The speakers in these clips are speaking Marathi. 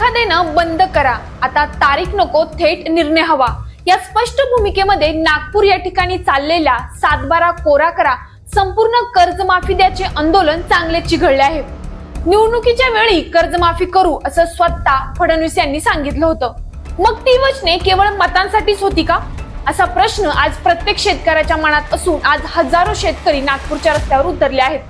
शाखा देणं बंद करा. आता तारीख नको थेट निर्णय हवा. या स्पष्ट भूमिकेमध्ये नागपूर या ठिकाणी चाललेल्या सातबारा कोरा करा. संपूर्ण कर्जमाफी द्याचे आंदोलन चांगले चिघळले आहे. निवडणुकीच्या वेळी कर्जमाफी करू असं स्वतः फडणवीस यांनी सांगितलं होतं. मग ती वचने केवळ मतांसाठीच होती का? असा प्रश्न आज प्रत्येक शेतकऱ्याच्या मनात असून आज हजारो शेतकरी नागपूरच्या रस्त्यावर उतरले आहेत.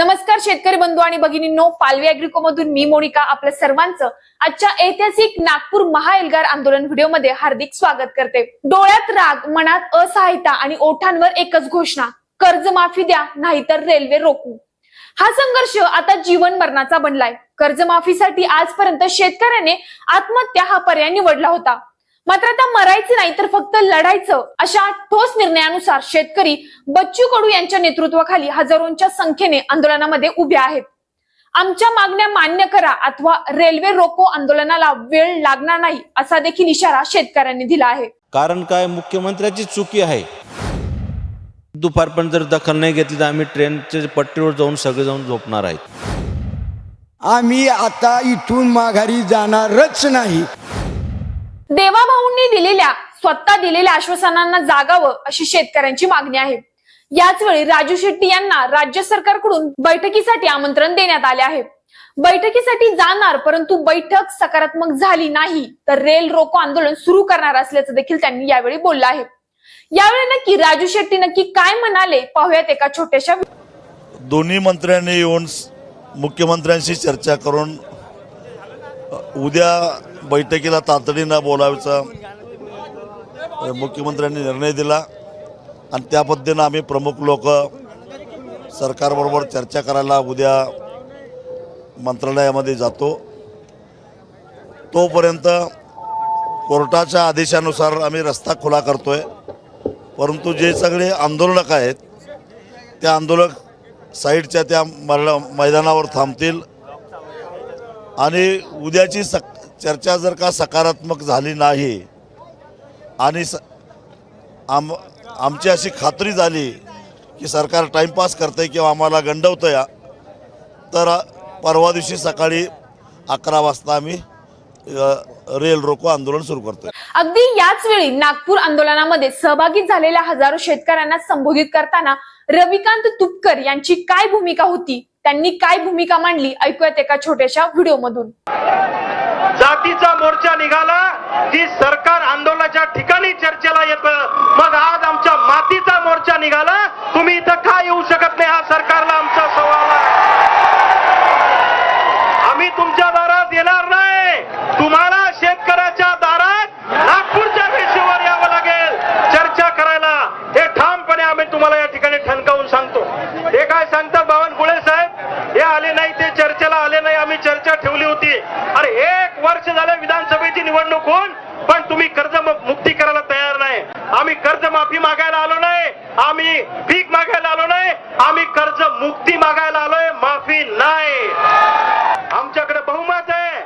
नमस्कार शेतकरी बंधू आणि भगिनींनो पालवी अॅग्रिको मधून मी मोनिका आपल्या सर्वांचं आजच्या ऐतिहासिक नागपूर महाएल्गार आंदोलन व्हिडिओमध्ये हार्दिक स्वागत करते. डोळ्यात राग मनात असहायता आणि ओठांवर एकच घोषणा कर्जमाफी द्या नाहीतर रेल्वे रोखू. हा संघर्ष आता जीवन मरणाचा बनलाय. कर्जमाफीसाठी आजपर्यंत शेतकऱ्याने आत्महत्या हा पर्याय निवडला होता. मात्र आता मरायचं नाही तर फक्त लढायचं अशा ठोस निर्णयानुसार शेतकरी बच्चू कडू यांच्या नेतृत्वाखाली हजारोंच्या संख्येने आंदोलनामध्ये उभे आहेत. आमच्या मागण्या मान्य करा अथवा रेल्वे रोको आंदोलनाला वेळ लागणार नाही असा देखील इशारा शेतकऱ्यांनी दिला आहे. कारण काय? मुख्यमंत्र्याची चुकी आहे. दुपारपर्यंत जर दखल नाही घेतली तर आम्ही ट्रेनच्या पट्टीवर जाऊन सगळे जाऊन झोपणार आहेत. आम्ही आता इथून माघारी जाणारच नाही. देवाभाऊंनी दिलेल्या स्वतः दिलेल्या आश्वासनांना जागावं अशी शेतकऱ्यांची मागणी आहे. याच वेळी राजू शेट्टी यांना राज्य सरकारकडून बैठकीसाठी आमंत्रण देण्यात आले आहे. बैठकीसाठी जाणार परंतु बैठक सकारात्मक झाली नाही तर रेल रोको आंदोलन सुरू करणार असल्याचं देखील त्यांनी यावेळी बोललं आहे. यावेळी नक्की राजू शेट्टी नक्की काय म्हणाले पाहूयात एका छोट्याशा दोन्ही मंत्र्यांनी येऊन मुख्यमंत्र्यांशी चर्चा करून उद्या बैठकीला तातडीनं बोलायचा मुख्यमंत्र्यांनी निर्णय दिला. आणि त्या पद्धतीनं आम्ही प्रमुख लोक सरकारबरोबर चर्चा करायला उद्या मंत्रालयामध्ये जातो. तोपर्यंत कोर्टाच्या आदेशानुसार आम्ही रस्ता खुला करतोय. परंतु जे सगळे आंदोलक आहेत त्या आंदोलक साईडच्या त्या मैदानावर थांबतील. आणि उद्याची सक चर्चा जर का सकारात्मक झाली नाही आणि स आम आमची अशी खात्री झाली की सरकार टाईमपास करते किंवा आम्हाला गंडवतं या तर परवा दिवशी सकाळी अकरा वाजता आम्ही रेल रोको आंदोलन सुरू करतोय. अगदी याच वेळी नागपूर आंदोलनामध्ये सहभागी झालेल्या हजारो शेतकऱ्यांना संबोधित करताना रविकांत तुपकर यांची काय भूमिका होती? त्यांनी काय भूमिका मांडली? ऐकूयात एका छोट्याशा व्हिडिओ मधून जातीचा मोर्चा निघाला जी सरकार आंदोलनाच्या ठिकाणी चर्चेला येतं. मग आज आमच्या मातीचा मोर्चा निघाला तुम्ही इथं का येऊ शकत नाही? हा सरकारला आमचा सवाल आहे. आम्ही तुमच्या दारात येणार नाही. तुम्हाला शेतकऱ्याच्या दारात नागपूरच्या वेशीवर यावं लागेल. चर्चा करायला. हे ठामपणे आम्ही तुम्हाला या ठिकाणी ठणकावून सांगतो. हे काय सांगतात बावनकुळे साहेब? हे आले नाही ते चर्चेला आले नाही. आम्ही चर्चा ठेवली होती अरे एक वर्ष झालं विधानसभेची निवडणूक होऊन पण तुम्ही कर्ज मुक्ती करायला तयार नाही. आम्ही कर्ज माफी मागायला आलो नाही. आम्ही पीक मागायला आलो नाही. आम्ही कर्ज मुक्ती मागायला आलोय माफी नाही. आमच्याकडे बहुमत आहे.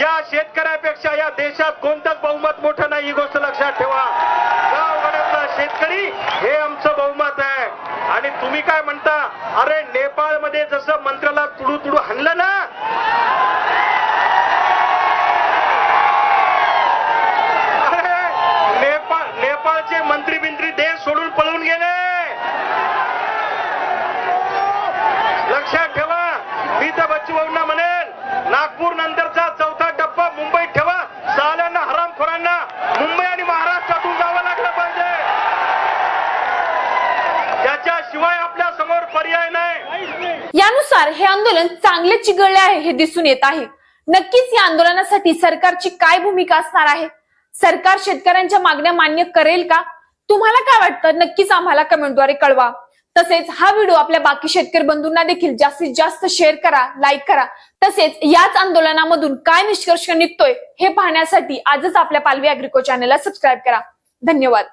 या शेतकऱ्यापेक्षा या देशात कोणतंच बहुमत मोठं नाही ही गोष्ट लक्षात ठेवा. गावगाड्यातला शेतकरी हे आमचं बहुमत आहे. आणि तुम्ही काय म्हणता अरे नेपाळमध्ये जसं मंत्र्याला तुडू तुडू हाणलं ना अरे नेपाळ नेपाळचे मंत्री बिंत्री देश सोडून पळून गेले. लक्षात ठेवा मी तर बच्चू भाऊंना म्हणेल नागपूर नंतरचा चौथा टप्पा मुंबईत ठेवा साल्यांना हरामखोरांना मुंबई आणि महाराष्ट्रातून जावं लागलं पाहिजे. त्याच्याशिवाय आपल्यासमोर पर्याय नाही. यानुसार हे आंदोलन चांगले चिघळले आहे हे दिसून येत आहे. नक्कीच या आंदोलनासाठी सरकारची काय भूमिका असणार आहे? सरकार शेतकऱ्यांच्या मागण्या मान्य करेल का? तुम्हाला काय वाटतं? नक्कीच आम्हाला कमेंटद्वारे कळवा. तसेच हा व्हिडिओ आपल्या बाकी शेतकरी बंधूंना देखील जास्तीत जास्त शेअर करा लाईक करा. तसेच याच आंदोलनामधून काय निष्कर्ष निघतोय हे पाहण्यासाठी आजच आपल्या पालवी अॅग्रिको चॅनलला सबस्क्राईब करा. धन्यवाद.